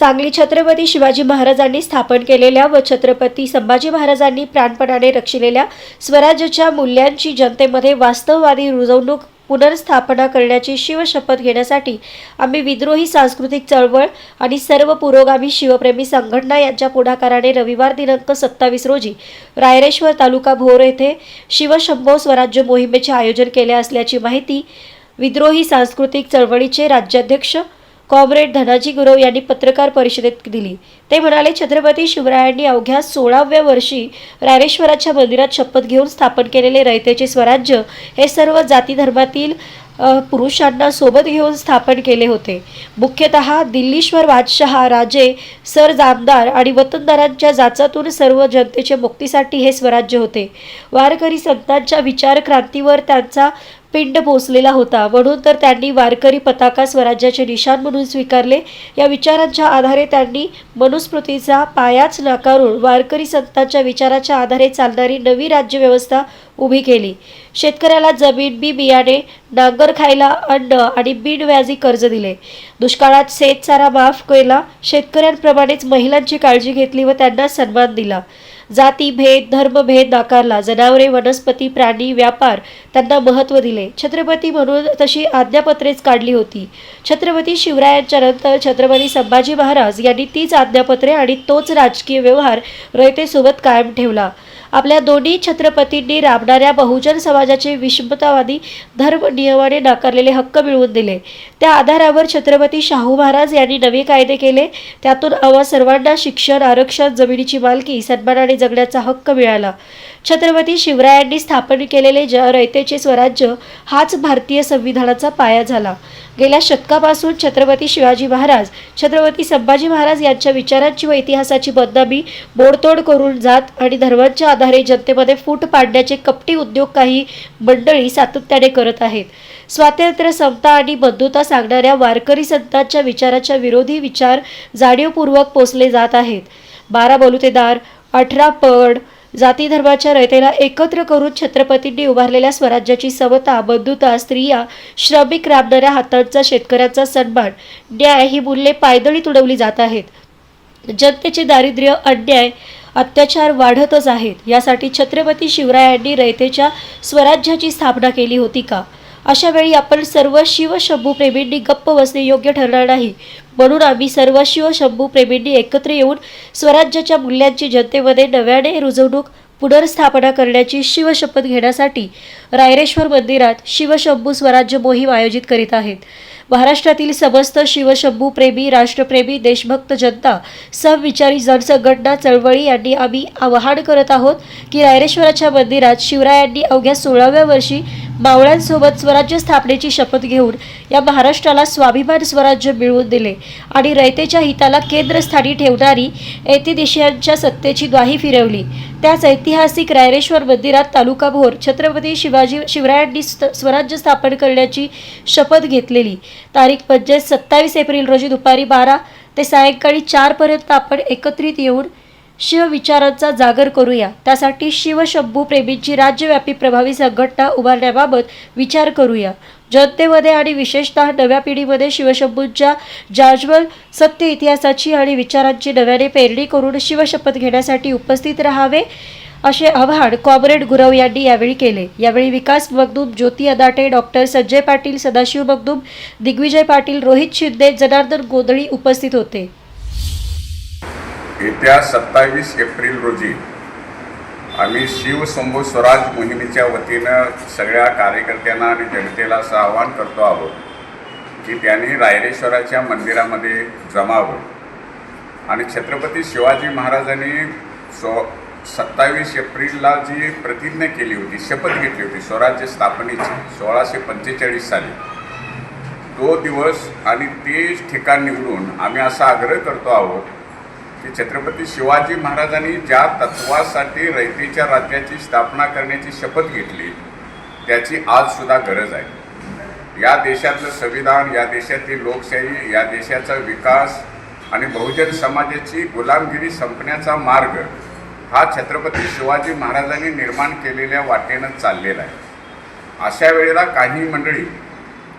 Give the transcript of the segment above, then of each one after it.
सांगली छत्रपती शिवाजी महाराजांनी स्थापन केलेल्या व छत्रपती संभाजी महाराजांनी प्राणपणाने रक्षिलेल्या स्वराज्याच्या मूल्यांची जनतेमध्ये वास्तववादी रुजवणूक पुनर्स्थापना करण्याची शिवशपथ घेण्यासाठी आम्ही विद्रोही सांस्कृतिक चळवळ आणि सर्व पुरोगामी शिवप्रेमी संघटना यांच्या पुढाकाराने रविवार दिनांक सत्तावीस रोजी रायरेश्वर तालुका भोर येथे शिवशंभो स्वराज्य मोहिमेचे आयोजन केले असल्याची माहिती विद्रोही सांस्कृतिक चळवळीचे राज्याध्यक्ष कॉम्रेड धनाजी गुरव यांनी पत्रकार परिषदेत दिली. ते म्हणाले छत्रपती शिवरायांनी अवघ्या सोळाव्या वर्षी रायरेश्वराच्या मंदिरात शपथ घेऊन स्थापन केलेले रयतेचे स्वराज्य हे सर्व जाती धर्मातील पुरुषांना सोबत घेऊन स्थापन केले होते. मुख्यतः दिल्लीश्वर बादशहा राजे सर जामदार आणि वतनदारांच्या जाचातून सर्व जनतेच्या मुक्तीसाठी हे स्वराज्य होते. वारकरी संतांच्या विचार क्रांतीवर त्यांचा पिंड पोचलेला होता. म्हणून तर त्यांनी वारकरी पताका स्वराज्याचे निशाण म्हणून स्वीकारले. या विचारांच्या आधारे त्यांनी मनुस्मृतीचा पायाच नाकारून वारकरी संतांच्या विचाराच्या आधारे चालणारी नवी राज्यव्यवस्था उभी केली. शेतकऱ्याला जमीन बी बियाणे नांगर खायला अन्न आणि बिनव्याजी कर्ज दिले. दुष्काळात शेतसारा माफ केला. शेतकऱ्यांप्रमाणेच महिलांची काळजी घेतली व त्यांना सन्मान दिला. जाती भेद धर्मभेद नाकारला. जनावरे वनस्पती प्राणी व्यापार त्यांना महत्त्व दिले. छत्रपती म्हणून तशी आज्ञापत्रेच काढली होती. छत्रपती शिवरायांच्या नंतर छत्रपती संभाजी महाराज यांनी तीच आज्ञापत्रे आणि तोच राजकीय व्यवहार रयतेसोबत कायम ठेवला. आपल्या दोन्ही छत्रपतींनी राबणाऱ्या बहुजन समाजाचे विषमतावादी धर्म नियमाने नाकारलेले हक्क मिळवून दिले. त्या आधारावर छत्रपती शाहू महाराज यांनी नवे कायदे केले. त्यातून आवा सर्वांना शिक्षण आरक्षण जमिनीची मालकी सन्मानाने जगण्याचा हक्क मिळाला. छत्रपती शिवरायांनी स्थापन केलेले ज रयतेचे स्वराज्य हाच भारतीय संविधानाचा पाया झाला. गेल्या शतकापासून छत्रपती शिवाजी महाराज छत्रपती संभाजी महाराज यांच्या विचारांची व इतिहासाची बदनामी मोडतोड करून जात आणि धर्मांच्या आधारे जनतेमध्ये फूट पाडण्याचे कपटी उद्योग काही मंडळी सातत्याने करत आहेत. स्वातंत्र्य समता आणि बंधुता सांगणाऱ्या वारकरी संतांच्या विचाराच्या विरोधी विचार जाणीवपूर्वक पोचले जात आहेत. बारा बलुतेदार अठरा पड जाती धर्माच्या रयतेला एकत्र करून छत्रपतींनी उभारलेल्या स्वराज्याची समता बंधुता स्त्रिया श्रमिक राबणाऱ्या हातांचा शेतकऱ्यांचा सन्मान न्याय ही मूल्ये पायदळी तुडवली जात आहेत. जनतेचे दारिद्र्य अन्याय अत्याचार वाढतच आहेत. यासाठी छत्रपती शिवरायांनी रयतेच्या स्वराज्याची स्थापना केली होती का? अशा वेळी आपण सर्व शिवशंभूप्रेमींनी गप्प बसणे योग्य ठरणार नाही. म्हणून आम्ही सर्व शिवशंभूप्रेमींनी एकत्र येऊन स्वराज्याच्या मूल्यांची जनतेमध्ये नव्याने रुजवणूक पुनर्स्थापना करण्याची शिवशपथ घेण्यासाठी रायरेश्वर मंदिरात शिवशंभू स्वराज्य मोहीम आयोजित करीत आहेत. महाराष्ट्रातील समस्त शिवशंभू प्रेमी राष्ट्रप्रेमी देशभक्त जनता समविचारी जनसंघटना चळवळी यांनी आम्ही आवाहन करत आहोत की रायरेश्वराच्या मंदिरात शिवरायांनी अवघ्या सोळाव्या वर्षी मावळ्यांसोबत स्वराज्य स्थापनेची शपथ घेऊन या महाराष्ट्राला स्वाभिमान स्वराज्य मिळवून दिले आणि रयतेच्या हिताला केंद्रस्थानी ठेवणारी ऐतिदेशीयांच्या सत्तेची ग्वाही फिरवली. त्याच ऐतिहासिक रायरेश्वर मंदिरात तालुका भोर छत्रपती शिवाजी शिवरायांनी स्वराज्य स्थापन करण्याची शपथ घेतलेली. तारीख म्हणजे सत्तावीस एप्रिल रोजी दुपारी बारा ते सायंकाळी चारपर्यंत आपण एकत्रित येऊन शिवविचारांचा जागर करूया. त्यासाठी शिवशंभू प्रेमींची राज्यव्यापी प्रभावी संघटना उभारण्याबाबत विचार करूया. जनतेमध्ये आणि विशेषतः नव्या पिढीमध्ये शिवशंभूंच्या जाज्वल सत्य इतिहासाची आणि विचारांची नव्याने पेरणी करून शिवशपथ घेण्यासाठी उपस्थित राहावे असे आवाहन कॉम्रेड गुरव यांनी यावेळी केले. यावेळी विकास मगदूम ज्योती अदाटे डॉक्टर संजय पाटील सदाशिव मगदूम दिग्विजय पाटील रोहित शिंदे जनार्दन गोंधळी उपस्थित होते. येत्या सत्तावीस एप्रिल रोजी आम्ही शिवशंभू स्वराज मोहिमेच्या वतीनं सगळ्या कार्यकर्त्यांना आणि जनतेला असं आवाहन करतो आहोत की त्यांनी रायरेश्वराच्या मंदिरामध्ये जमावं. आणि छत्रपती शिवाजी महाराजांनी सो सत्तावीस एप्रिलला जी प्रतिज्ञा केली होती शपथ घेतली होती स्वराज्य स्थापनेची सोळाशे पंचेचाळीस साली तो दिवस आणि ते ठिकाण निवडून आम्ही असा आग्रह करतो आहोत की छत्रपती शिवाजी महाराजांनी ज्या तत्वासाठी रयतेच्या राज्याची स्थापना करण्याची शपथ घेतली त्याची आजसुद्धा गरज आहे. या देशातलं संविधान या देशातील लोकशाही या देशाचा विकास आणि बहुजन समाजाची गुलामगिरी संपण्याचा मार्ग हा छत्रपती शिवाजी महाराजांनी निर्माण केलेल्या वाटेनं चाललेला आहे. अशा वेळेला काही मंडळी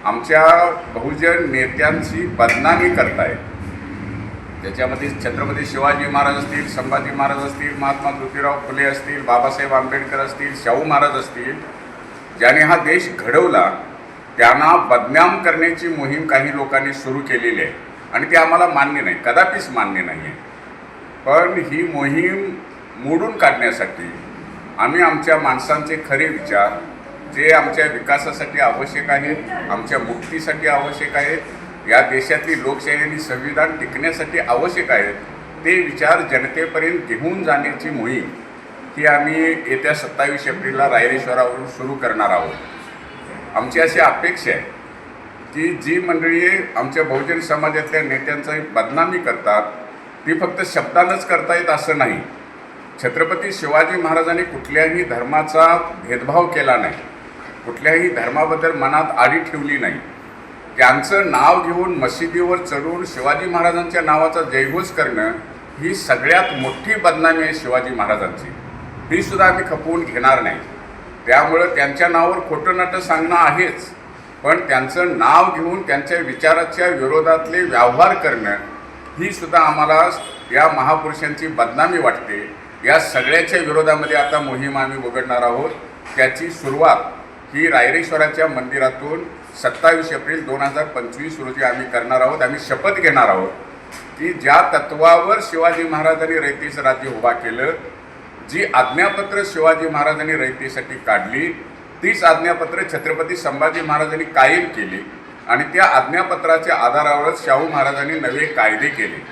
आमच्या बहुजन नेत्यांची बदनामी करतायत. ज्याच्यामध्ये छत्रपती शिवाजी महाराज असतील संभाजी महाराज असतील महात्मा ज्योतिराव फुले असतील बाबासाहेब आंबेडकर असतील शाहू महाराज असतील ज्याने हा देश घडवला त्यांना बदनाम करण्याची मोहीम काही लोकांनी सुरू केलेली आहे. आणि ते आम्हाला मान्य नाही कदापिच मान्य नाही आहे. पण ही मोहीम मोडून काढण्यासाठी आम्ही आमच्या माणसांचे खरे विचार जे आमच्या विकासासाठी आवश्यक आहेत आमच्या मुक्तीसाठी आवश्यक आहेत या देशातली लोकशाही आणि संविधान टिकण्यासाठी आवश्यक आहेत ते विचार जनतेपर्यंत घेऊन जाण्याची मोहीम ही आम्ही येत्या सत्तावीस एप्रिलला रायरेश्वरावरून सुरू करणार आहोत. आमची अशी अपेक्षा आहे की जी मंडळी आमच्या बहुजन समाजातल्या नेत्यांचा बदनामी करतात ती फक्त शब्दानंच करतायत असं नाही. छत्रपती शिवाजी महाराजांनी कुठल्याही धर्माचा भेदभाव केला नाही. कुठल्याही धर्माबद्दल मनात आडी ठेवली नाही. त्यांचं नाव घेऊन मशिदीवर चढून शिवाजी महाराजांच्या नावाचा जयघोष करणं ही सगळ्यात मोठी बदनामी आहे शिवाजी महाराजांची. ही सुद्धा आम्ही खपवून घेणार नाही. त्यामुळं त्यांच्या नावावर खोटं नाटं सांगणं आहेच. पण त्यांचं नाव घेऊन त्यांच्या विचाराच्या विरोधातले व्यवहार करणं ही सुद्धा आम्हाला या महापुरुषांची बदनामी वाटते. या सगळ्याच्या विरोधामध्ये आता मोहीम आम्ही उघडणार आहोत. त्याची सुरुवात ही रायरेश्वराच्या मंदिरातून सत्तावीस एप्रिल दोन हजार पंचवीस रोजी आम्ही करणार आहोत आम्ही शपथ घेणार आहोत की ज्या तत्वावर शिवाजी महाराजांनी रयतेचं राज्य उभा केलं जी आज्ञापत्र शिवाजी महाराजांनी रयतेसाठी काढली तीच आज्ञापत्र छत्रपती संभाजी महाराजांनी कायम केली आणि त्या आज्ञापत्राच्या आधारावरच शाहू महाराजांनी नवे कायदे केले.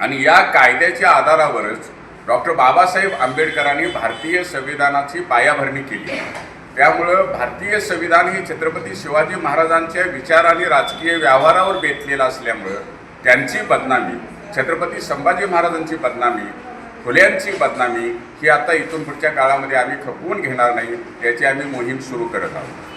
आणि या कायद्याच्या आधारावरच डॉक्टर बाबासाहेब आंबेडकरांनी भारतीय संविधानाची पायाभरणी केली. त्यामुळं भारतीय संविधान हे छत्रपती शिवाजी महाराजांच्या विचार आणि राजकीय व्यवहारावर बेतलेलं असल्यामुळं त्यांची बदनामी छत्रपती संभाजी महाराजांची बदनामी फुल्यांची बदनामी ही आता इथून पुढच्या काळामध्ये आम्ही खपवून घेणार नाही याची आम्ही मोहीम सुरू करत आहोत.